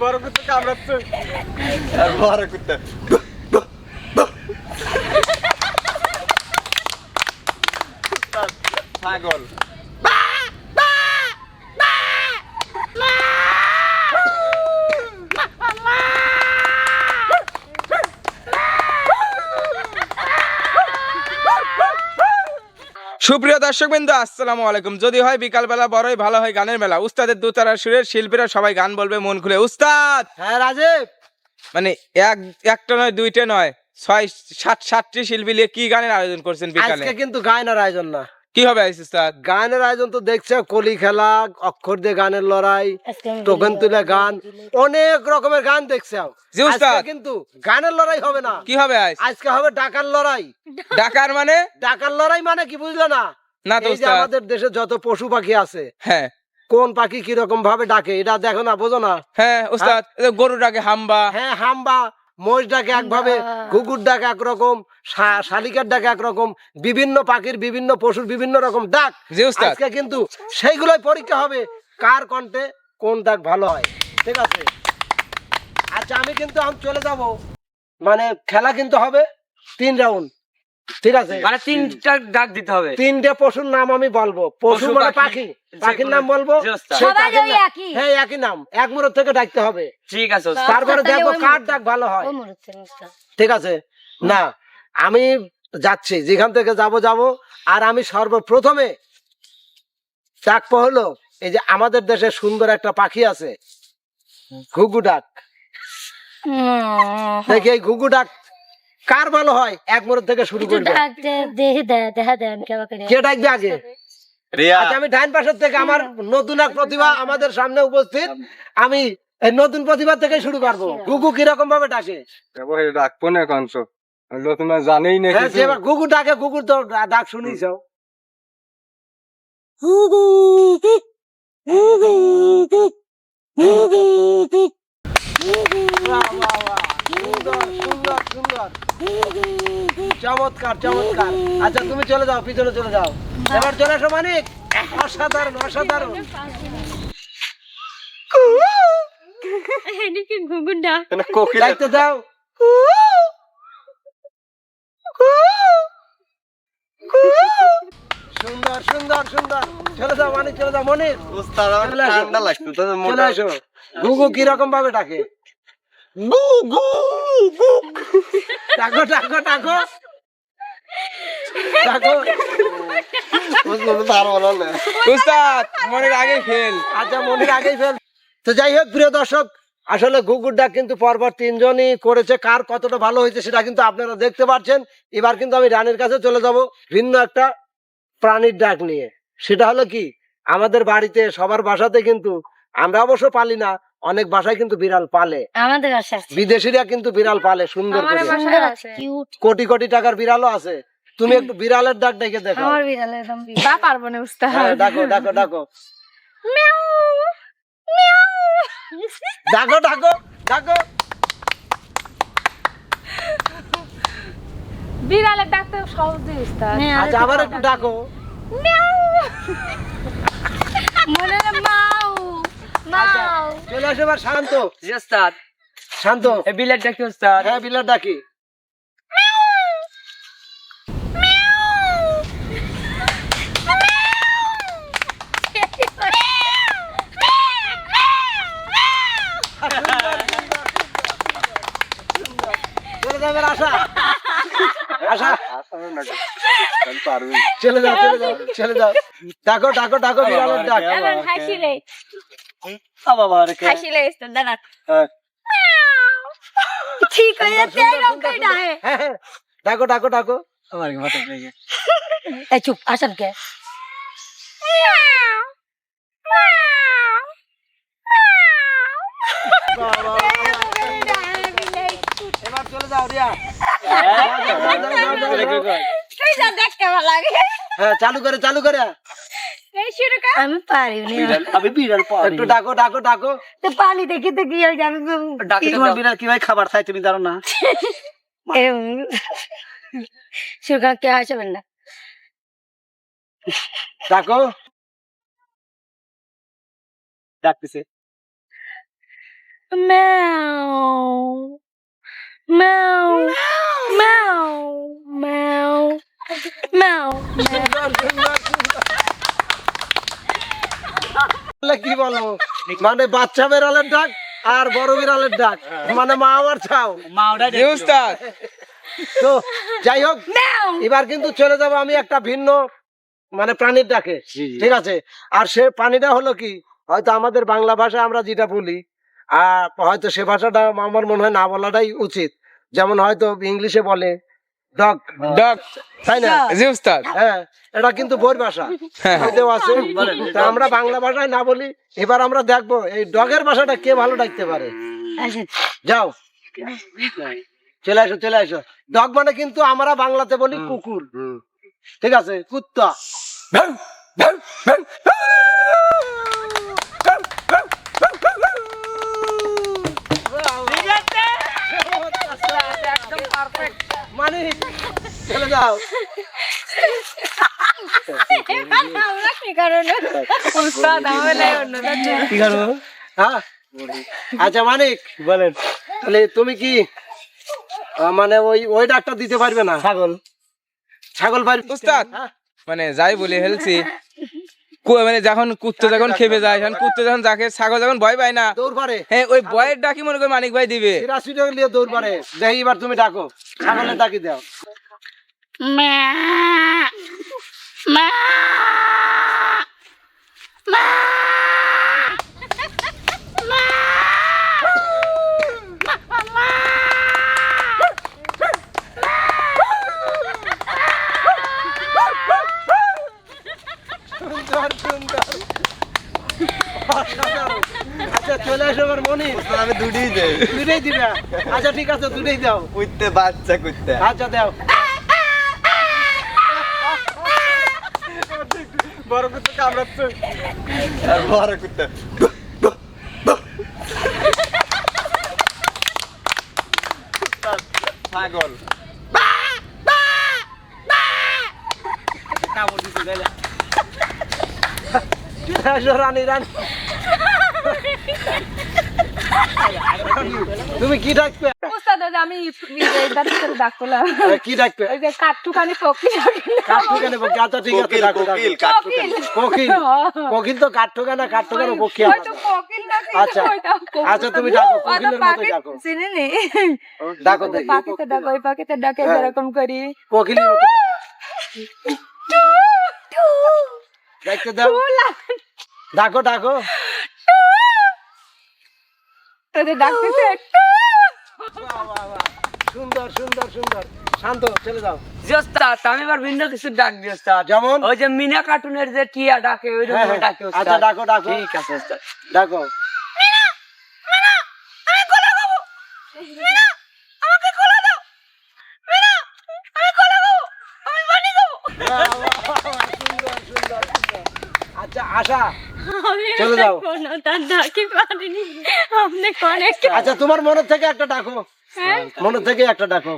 বড় কুত্তা কামড়াচ্ছে। আর বড় কুত্তা ছাগল সুপ্রিয় দর্শক বিন্দু আসসালামু আলাইকুম। যদি হয় বিকালবেলা বড়ই ভালো হয় গানের মেলা। উস্তাদের দুতারা সুরের শিল্পীরা সবাই গান বলবে মন খুলে। উস্তাদ! হ্যাঁ রাজীব! মানে এক একটা নয় দুইটা নয় ছয় সাত সাতটি শিল্পী নিয়ে কি গানের আয়োজন করছেন বিকালে? আজকে কিন্তু গায়নার আয়োজন না। কি হবে আইস গানের আয়োজন তো দেখছে কলি খেলা অক্ষর দিয়ে গানের লড়াই টোকেন তুলে গান অনেক রকমের গান দেখছে কিন্তু গানের লড়াই হবে না। কি হবে আজকে হবে ডাকার লড়াই। ডাকার মানে? ডাকার লড়াই মানে কি বুঝলে না? না তো আমাদের দেশে যত পশু পাখি আছে হ্যাঁ। কোন পাখি কীরকম ভাবে ডাকে এটা দেখো না বোঝো না। হ্যাঁ উস্তাদ গরু ডাকে হাম্বা। হ্যাঁ হাম্বা। মোষ ডাকে একভাবে ঘুঘুর ডাক একরকম শা- শালিকার ডাক একরকম বিভিন্ন পাখির বিভিন্ন পশুর বিভিন্ন রকম ডাক। আজকে কিন্তু সেইগুলোই পরীক্ষা হবে কার কণ্ঠে কোন ডাক ভালো হয়। ঠিক আছে? আচ্ছা আমি কিন্তু আমি চলে যাব। মানে খেলা কিন্তু হবে তিন রাউন্ড। ঠিক আছে? মানে তিনটা ডাক দিতে হবে। তিনটে পশুর নাম আমি বলব। পশু মানে পাখি, পাখি। পাখির নাম বলব। হ্যাঁ একই নাম। এক মুরত থেকে ডাকতে হবে। ঠিক আছে তারপরে দেখব কার ডাক ভালো হয়। ঠিক আছে? না আমি যাচ্ছি। যেখান থেকে যাব যাব। আর আমি সর্বপ্রথমে ডাকপো হলো এই যে আমাদের দেশে সুন্দর একটা পাখি আছে। ঘুঘু ডাক। দেখি এই ঘুঘু ডাক কার ভালো হয়? এক মোড় থেকে শুরু করবে। কে ডাকবে আগে? আচ্ছা আমি ডাইন পাশের থেকে আমার নতুন এক প্রতিভা আমাদের সামনে উপস্থিত। আমি নতুন প্রতিভা থেকে শুরু করব। ঘুঘু কীরকম ভাবে ডাকে? ডাকবো না কংস তোমরা জানেই না হ্যাঁ, যে এবার ডাকে ঘুঘুর তো ডাক শুনিস সুন্দর সুন্দর সুন্দর। চমৎকার চমৎকার। আচ্ছা তুমি চলে যাও পিছনে চলে যাও। এবার চলে আসো মানিক। অসাধারণ অসাধারণ। দাও। সুন্দর সুন্দর সুন্দর। চলে যাও মানিক চলে যাও। মনির। চলে আসো। গুগু কীরকম ভাবে ডাকে? ডাকো ডাকো ডাকো ডাকো তার বলো না উস্তাদ মনের আগে ফেল আচ্ছা মনির আগেই ফেল তো যাই হোক প্রিয় দর্শক আসলে কিন্তু পরপর তিনজনই করেছে। কার কতটা ভালো হয়েছে সেটা কিন্তু আপনারা দেখতে পাচ্ছেন। এবার কিন্তু আমি রানীর কাছে চলে যাব ভিন্ন একটা প্রাণীর ডাক নিয়ে। সেটা হলো কি আমাদের বাড়িতে সবার বাসাতে কিন্তু আমরা অবশ্য পালি না অনেক বাসায় কিন্তু বিড়াল পালে। আমাদের বাসায় বিদেশিরা কিন্তু বিড়াল পালে সুন্দর করে। কোটি কোটি টাকার বিড়ালও আছে। তুমি একটু বিড়ালের ডাক ডেকে দেখো আমার বিড়াল একদম তা পারব না উস্তাদ হ্যাঁ ডাকো ডাকো ডাকো। ডাকো ডাকো ডাকো। বিড়ালের ডাক্তার সহজে উস্তাদ হ্যাঁ, আচ্ছা আবার একটু ডাকো। মনে চলে আসো এবার শান্ত জি, ওস্তাদ। শান্ত বিলের ডাকি ওস্তাদ। হ্যাঁ ডাকি চলে যাবে আশা আশা পারবি চলে যাও চলে যাও চলে যাও ডাকো ডাকো ডাকো বিড়ালের ডাক রে কে হাসিলে উস্তাদ দাঁড়া হ্যাঁ। ঠিক হয়ে যাচ্ছে সুন্দর, এরকম সুন্দর, করে ডাকে। হ্যাঁ হ্যাঁ ডাকো ডাকো ডাকো আমার কি মাথা লেগে গেছে। এই চুপ আসান কে বাবা, এবার চলে যাও রিয়া দেখতে ভালো লাগে। হ্যাঁ চালু করে চালু করে। আমি পারি না। আমি বিড়াল পারি। একটু ডাকো ডাকো ডাকো। তো পানি দেখি তো কি হয় জানো ডাকি তোমার বিড়াল কীভাবে খাবার খায় তুমি জানো না? সুরকার কে হাসবেন না ডাকো। ডাকতেছে। Meow. Meow. Meow. Meow. বলে কি বলব মানে বাচ্চা বেড়ালের ডাক আর বড় বিড়ালের ডাক। মানে মা আমার চাও। তো যাই হোক এবার কিন্তু চলে যাব আমি একটা ভিন্ন মানে প্রাণীর ডাকে। ঠিক আছে? আর সে প্রাণীটা হলো কি? হয়তো আমাদের বাংলা ভাষা আমরা যেটা বলি আর হয়তো সে ভাষাটা আমার মনে হয় না বলাটাই উচিত। যেমন হয়তো ইংলিশে বলে ডগ ডগ তাই না? জি উস্তাদ। হ্যাঁ এটা কিন্তু বই ভাষা। হ্যাঁ। আছে। তা আমরা বাংলা ভাষায় না বলি এবার আমরা দেখব এই ডগের ভাষাটা কে ভালো ডাকতে পারে। যাও। চলে আসো চলে আসো ডগ মানে কিন্তু আমরা বাংলাতে বলি কুকুর। ঠিক আছে? কুত্তা মানে চলে যাও আমরা কি কারণে উস্তাদ আমাদের অন্যটা কি করব হ্যাঁ? আচ্ছা মানিক বলেন। তাহলে তুমি কি মানে ওই ওই ডাক্তার দিতে পারবে না? ছাগল। ছাগল পারবে? উস্তাদ। মানে যাই বলি হেলছি মানে যখন কুত্তে যখন খেপে যায় যখন কুত্তে যখন যাকে ছাগল যখন ভয় পায় না দৌড় পারে। হ্যাঁ ওই ভয়ের ডাকি মনে করে মানিক ভাই দিবে। দৌড় পারে। দেখি এবার তুমি ডাকো। ছাগলের ডাকি দাও। সুন্দর সুন্দর অসাধারণ। আচ্ছা চলে আসো আমার মনি আমি দুটোই দেই। দুটাই দিবে? আচ্ছা ঠিক আছে দুটাই দাও। কুত্তে বাচ্চা কুত্তে আচ্ছা দাও। বড় কুত্তে কামড়াচ্ছে। আর বড় কুত্তে ছাগল চলে আসো রানী রানী। তুমি কি ডাকবে? উস্তাদ যে আমি দাঁত করে ডাক কি ডাকবে? ওই যে আচ্ছা ঠিক আছে ডাকো কোকিল কোকিল কোকিল তো কোকিল ডাকে আচ্ছা আচ্ছা তুমি ডাকো কোকিলের মতো ডাকো। চিনি নি ডাকো দেখি। পাখিতে ডাকো ওই পাখিতে ডাকে হ্যাঁ। যেরকম করি। কোকিলের মতো। দেখতে দাও। ডাকো ডাকো। তোদের ডাকতেছে? সুন্দর সুন্দর সুন্দর। শান্ত চলে যাও। আমি এবার ভিন্ন কিছু ডাক দিই ওস্তাদ। যেমন? ওই যে মিনা কার্টুনের যে টিয়া ডাকে ওই হ্যাঁ, রকম হ্যাঁ। ডাকে ওস্তাদ। আচ্ছা ডাকো ডাকো। ঠিক আছে ডাকো সুন্দর, সুন্দর, সুন্দর। আচ্ছা আশা আমি চলে যাও। তার ডাকি পারিনি। আপনি অনেক আচ্ছা তোমার মনের থেকে একটা ডাকো। হ্যাঁ? মনের থেকে একটা ডাকো।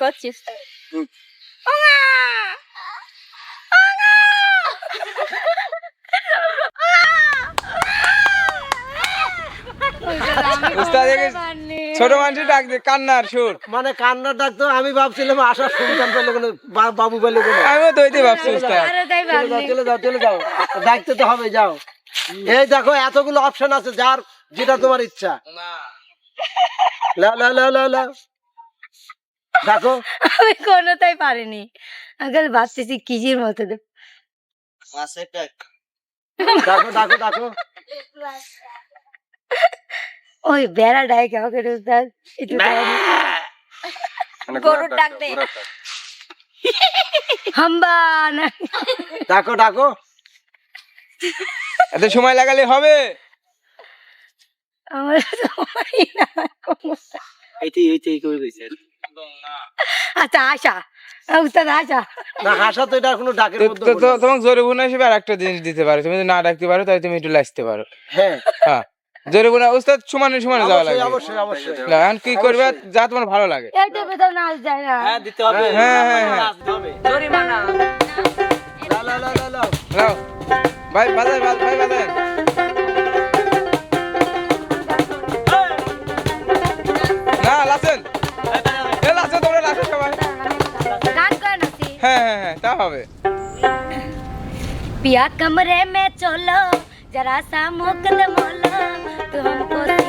করছিস? উস্তাদ ছোট মানুষের ডাক দে কান্নার সুর। মানে কান্নার ডাক তো আমি ভাবছিলাম আশা সন্তান পেলে কোনো বাবু পেলে কোনো। আমিও দইতে ভাবছি উস্তাদ। চলে যাও চলে যাও ডাকতে তো হবে যাও। এই দেখো এতগুলো অপশন আছে যার যেটা তোমার ইচ্ছা। লাও লাও লাও লাও দেখো। আমি কোনোটাই পারিনি। আগে ভাবতেছি কিজির মতো দেখো দেখো দেখো। ওই বেড়া ডাই করে উস্তাদ একটু গরুর ডাক দে। হাম্বা না। দেখো দেখো এত সময় লাগালে হবে? আমার না এইটাই এইটাই করে দিয়েছে আচ্ছা আশা উস্তাদ আশা না হাসা তো এটা কোনো ডাকের মধ্যে তোমাকে জরিমানা হিসেবে আর একটা জিনিস দিতে পারো। তুমি যদি না ডাকতে পারো তাহলে তুমি একটু লাসতে পারো। হ্যাঁ। হ্যাঁ। জরিমানা উস্তাদ সমানে সমানে যাওয়া অবশ্যই লাগবে অবশ্যই অবশ্যই না, এখন কি করবে যা তোমার ভালো লাগে এইটা বেতন নাচ যায় না হ্যাঁ দিতে হবে হ্যাঁ, হ্যাঁ, হ্যাঁ। দিতে হবে জরিমানা লাও, লা, লা, লা, লা। নাও ভাই বাজান ভাই বাজান না লাসেন এ লাসেন তোমরা লাসেন সবাই গান করে নাচি হ্যাঁ হ্যাঁ হ্যাঁ তা হবে पिया कमरे में चलो जरा सा मुकदम तुमको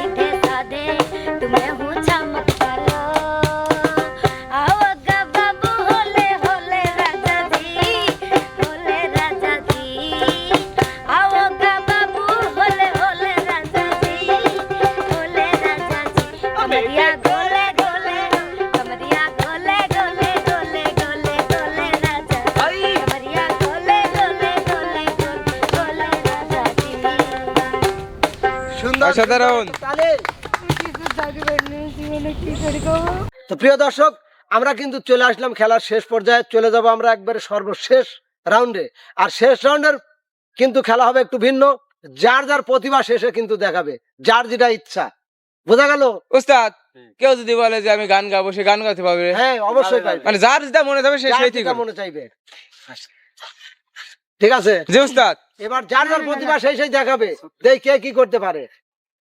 অসাধারণ। গো? তো প্রিয় দর্শক আমরা কিন্তু চলে আসলাম খেলার শেষ পর্যায়ে। চলে যাব আমরা একবারে সর্বশেষ রাউন্ডে আর শেষ রাউন্ডের কিন্তু খেলা হবে একটু ভিন্ন। যার যার প্রতিভা শেষে কিন্তু দেখাবে। যার যেটা ইচ্ছা। বোঝা গেল? উস্তাদ কেউ যদি বলে যে আমি গান গাবো সে গান গাইতে পারবে। হ্যাঁ অবশ্যই পারবে। মানে যার যেটা মনে থাকবে সে সেই ঠিক মনে চাইবে। ঠিক আছে? জি উস্তাদ। এবার যার যার প্রতিভা সেই সেই দেখাবে। দেখ কে কি করতে পারে।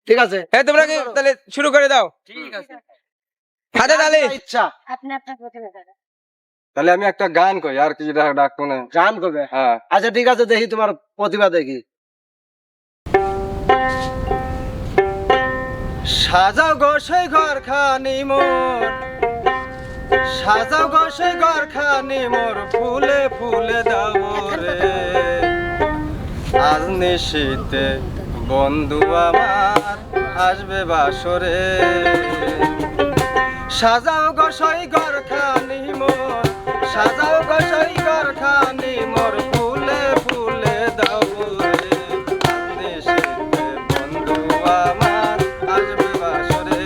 ঠিক আছে? হ্যাঁ তোমরা কি তাহলে শুরু করে দাও। ঠিক আছে। হাতে তালে। ইচ্ছা। আপনি আপনার প্রতিভা দেখান। তাহলে আমি একটা গান কই আর কিছু ডাক ডাক কোনে গান করবে? হ্যাঁ। আচ্ছা ঠিক আছে দেখি তোমার প্রতিভা দেখি। সাজাও গোসাই ঘর খানি মোর। সাজাও গোসাই ঘর খানি মোর ফুলে ফুলে দাও রে। আজ নিশীতে বন্ধু আমার আসবে বাসরে। সাজাও গসাই ঘর খানি মোর সাজাও গসাই ঘর খানি মোর ফুলে ফুলে দাও বন্ধু আমার আসবে বাসরে।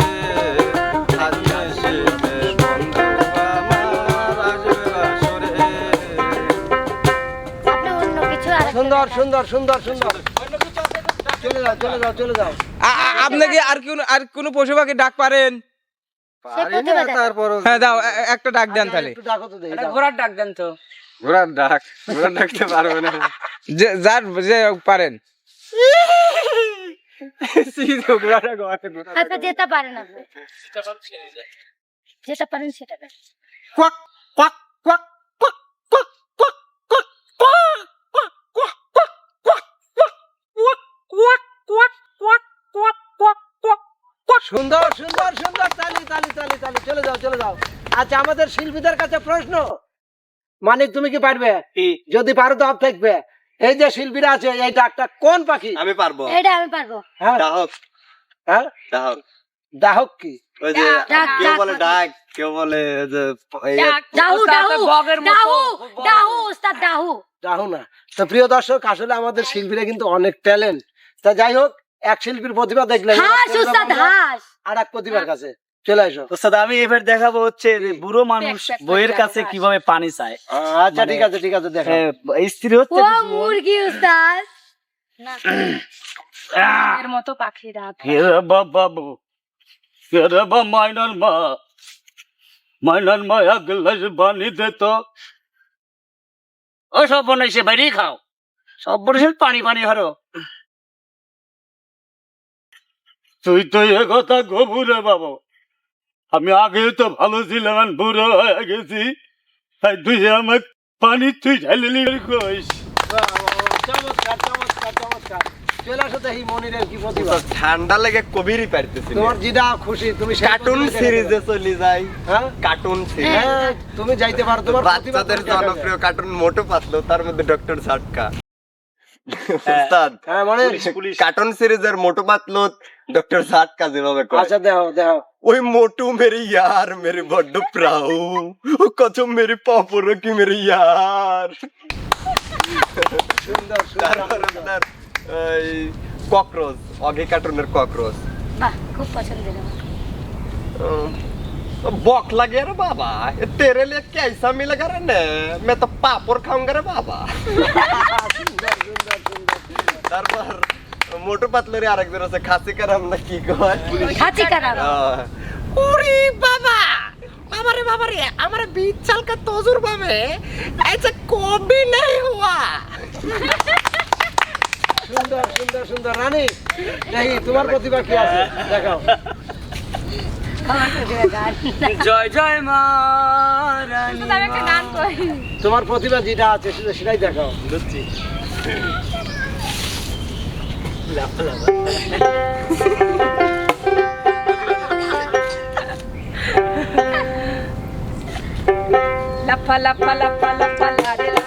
সুন্দর সুন্দর সুন্দর সুন্দর। আপনি কি আর কোন আর কোন পশু পাখি ডাক পারেন? হ্যাঁ দাও একটা ডাক দেন আচ্ছা, তাহলে। ঘোড়ার ডাক দেন তো। ঘোড়ার ডাক ঘোড়ার ডাকতে পারবে না। যে যার যে পারেন। যেটা পারেন আপনি যেটা পারেন সেটা quack quack quack quack quack quack quack. Quack quack quack quack quack quack quack সুন্দর সুন্দর সুন্দর তালি তালি তালি তালি চলে যাও চলে যাও। আচ্ছা আমাদের শিল্পীদের কাছে প্রশ্ন। মানিক তুমি কি পারবে? যদি পারো তো থাকবে এই যে শিল্পীরা আছে এই ডাকটা কোন পাখি? আমি পারব। এটা আমি পারব। হ্যাঁ। ডাহক। হ্যাঁ? ডাহক। ডাহক কি? ওই যে ডাক, কেউ বলে ডাক। কেউ বলে যে এই- ডাহু ডাহু। ডাহু ডাহু ওস্তাদ ডাহু। ডাহু না। তো প্রিয় দর্শক আসলে আমাদের শিল্পীরা কিন্তু অনেক ট্যালেন্ট তা যাই হোক এক শিল্পীর প্রতিভা দেখলে আর এক প্রতিভার কাছে। চলে আসো। ওস্তাদ আমি এবার দেখাবো হচ্ছে বুড়ো মানুষ বইয়ের কাছে কীভাবে পানি চায়। আচ্ছা ঠিক আছে ঠিক আছে দেখো হ্যাঁ, স্ত্রী হচ্ছে ও মুরগি ওস্তাদ এর মতো পাখি রাত বাবু মাইনার মা। মাইনার মা এক গ্লাস পানি দে তো। ও সব বনাইছে বাইরে খাও। সব বনেছে পানি পানি হরো তুই তো এ কথা গভুরে বাবু। আমি আগে তো ভালো ছিলাম বুড়ো হয়ে গেছি। তাই তুই আমার পানি তুই ঢালিলি কইস চমৎকার চমৎকার চমৎকার চলে আসো দেখি মনিরের কি প্রতিভা তো ঠান্ডা লেগে কবিরই পারতেছি তোমার যেটা খুশি তুমি কার্টুন সিরিজে চলে যাই। হ্যাঁ? Cartoon series. হ্যাঁ তুমি যাইতে পারো তোমার বাচ্চাদের জনপ্রিয় কার্টুন মোটু পাতলো তার মধ্যে ডক্টর ঝাটকা। হ্যাঁ মানে কার্টুন সিরিজের মোটু পাতলো ডক্টর ঝাটকা যেভাবে কয় আচ্ছা দেখো দেখো ওই মোটু মেরে ইয়ার মেরে বড্ড প্রাউ ও কত মেরে পাপর কি মেরে ইয়ার সুন্দর তারপর সুন্দর আপনার এই ককরোচ অগে কার্টুনের ককরোচ বাহ খুব পছন্দের আমার। बॉक लगे रे बाबा ये तेरे लिए कैसा मिलेगा रे ने मैं तो पापड़ खाऊंगा रे बाबा তারপর মোটু পাতলুরি আরেকজন আছে খাসি কারাম না কি কয় খাচি কারাম আহ, ওরে বাবা बाबा बाबा रे हमारे बीस साल का तजुर्बा में ऐसा कभी नहीं हुआ সুন্দর সুন্দর সুন্দর রানী দেখি তোমার প্রতিভা কি আছে দেখাও জয় জয় মা রানী আমি একটা গান করি তোমার প্রতিভা যেটা আছে সেটা সেটাই দেখাও La pa la pa la pa la pa la de la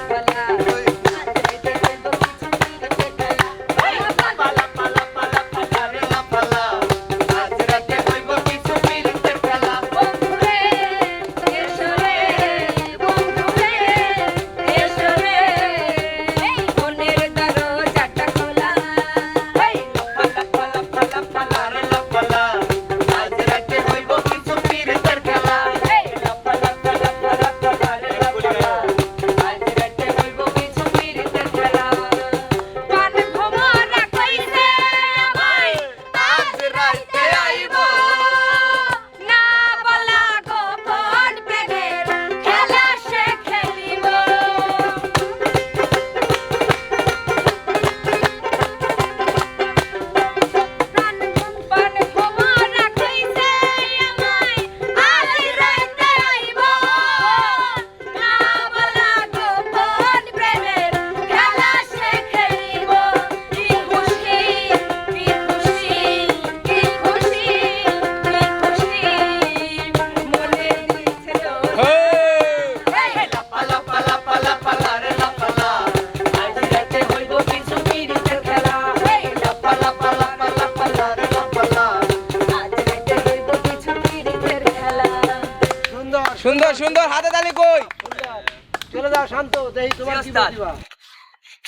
ওস্তাদ।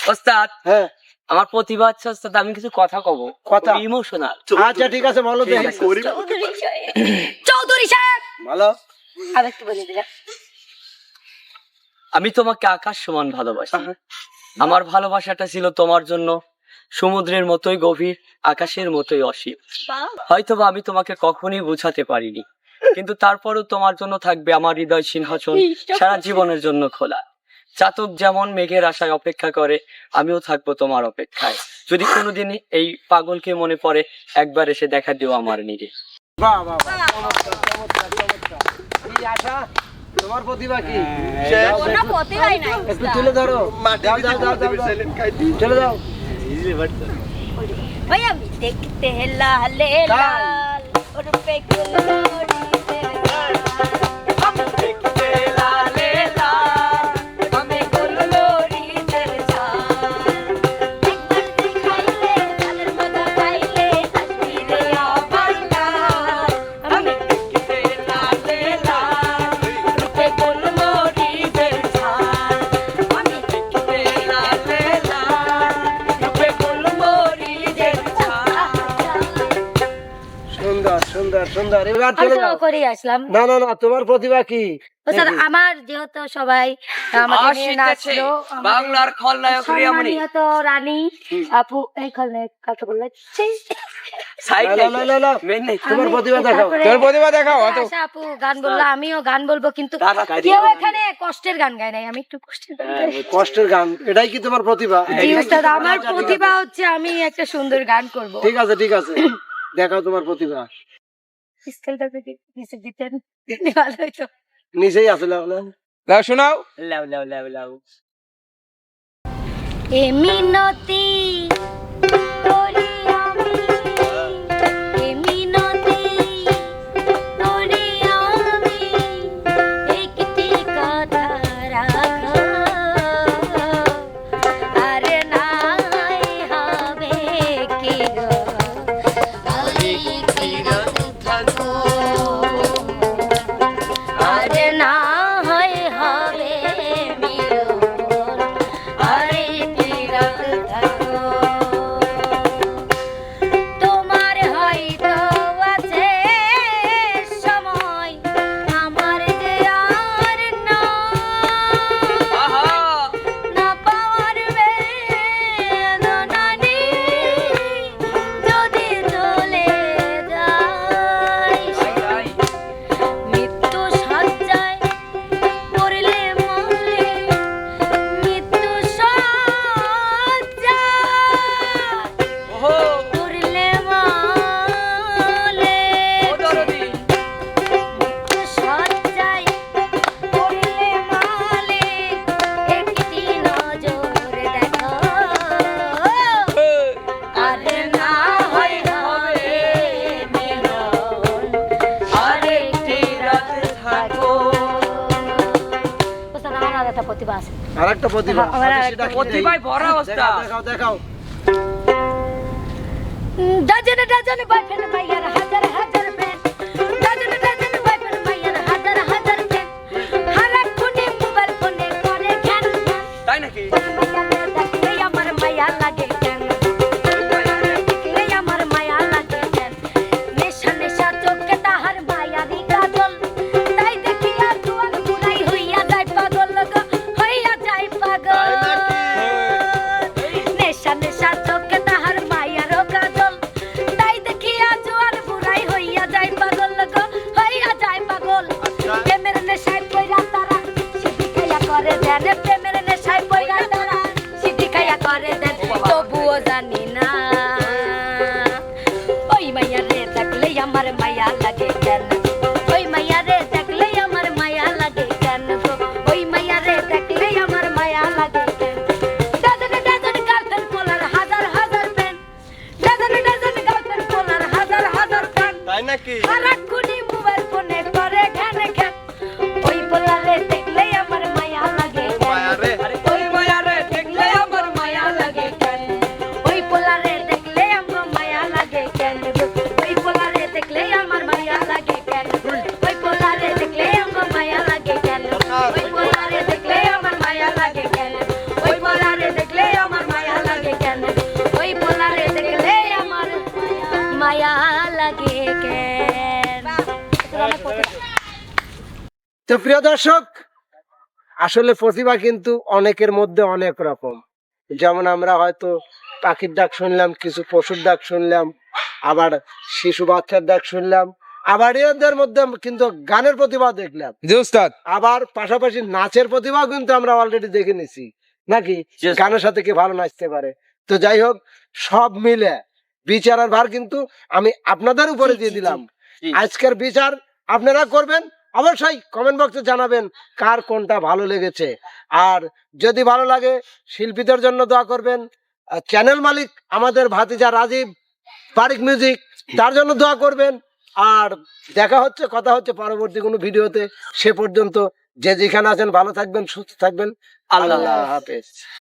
ওস্তাদ হ্যাঁ। আমার প্রতিভা আছে ওস্তাদ আমি কিছু কথা কব। কথা? ইমোশনাল আচ্ছা ঠিক আছে বলো দেখি চৌধুরী সাহেব। ভালো আর একটু বলে দিলা আমি তোমাকে আকাশ সমান ভালোবাসি। আমার ভালোবাসাটা ছিল তোমার জন্য। সমুদ্রের মতোই গভীর আকাশের মতোই অসীম। হয়তোবা আমি তোমাকে কখনোই বোঝাতে পারিনি। কিন্তু তারপরও তোমার জন্য থাকবে আমার হৃদয় সিংহাসন সারা জীবনের জন্য খোলা। চাতক যেমন মেঘের আশায় অপেক্ষা করে আমিও থাকব তোমার অপেক্ষায়। যদি কোনোদিন এই পাগলকে মনে পড়ে একবার এসে দেখা দিও আমার নিরে। তোমার প্রতিভা কি? একটু তুলে ধরো। দাও, দাও, দাও, দাও, দাও। চলে যাও पे সুন্দর এবার চলে যাও। করে আসলাম। না না না তোমার প্রতিভা কি? ওস্তাদ আমার যেহেতু সবাই আমাকে নিয়ে নাচলো বাংলার খলনায়ক রিয়ামণি। সম্মানিত রানী। আপু এই খলনায়ক কাকে বলেছি সাইড না, না, না, না। মেন নেই। তোমার প্রতিভা দেখাও। তারপরে- প্রতিভা দেখাও আপু গান বলল আমিও গান বলব কিন্তু কেউ এখানে কষ্টের গান গায় নাই আমি একটু কষ্টের কষ্টের গান এটাই কি তোমার প্রতিভা? আমার প্রতিভা হচ্ছে আমি একটা সুন্দর গান করব। ঠিক আছে ঠিক আছে। দেখাও তোমার প্রতিভা। স্কেলটা যদি নিচে দিতেন ভালো হতো নিচেই আছে তাহলে দাও শোনাও লাউ লাউ লাউ লাউ এ মিনতি প্রতিভায় ভরা অবস্থা। দেখাও, দেখাও দেখাও ডজনে ডজনে বয়ফ্রেন্ড নাকি? দর্শক আসলে প্রতিভা কিন্তু অনেকের মধ্যে অনেক রকম। যেমন আমরা হয়তো পাখির ডাক শুনলাম কিছু পশুর ডাক শুনলাম আবার শিশু বাচ্চার ডাক শুনলাম আবার এদের মধ্যে কিন্তু গানের প্রতিভা দেখলাম। আবার পাশাপাশি নাচের প্রতিভাও কিন্তু আমরা অলরেডি দেখে নিছি নাকি? গানের সাথে কি ভালো নাচতে পারে। তো যাই হোক সব মিলে বিচারের ভার কিন্তু আমি আপনাদের উপরে দিয়ে দিলাম। আজকের বিচার আপনারা করবেন অবশ্যই কমেন্ট বক্সে জানাবেন কার কোনটা ভালো লেগেছে। আর যদি ভালো লাগে শিল্পীদের জন্য দোয়া করবেন। চ্যানেল মালিক আমাদের ভাতিজা রাজীব পারিক মিউজিক তার জন্য দোয়া করবেন। আর দেখা হচ্ছে কথা হচ্ছে পরবর্তী কোনো ভিডিওতে। সে পর্যন্ত যে যেখানে আছেন ভালো থাকবেন সুস্থ থাকবেন। আল্লাহ হাফেজ।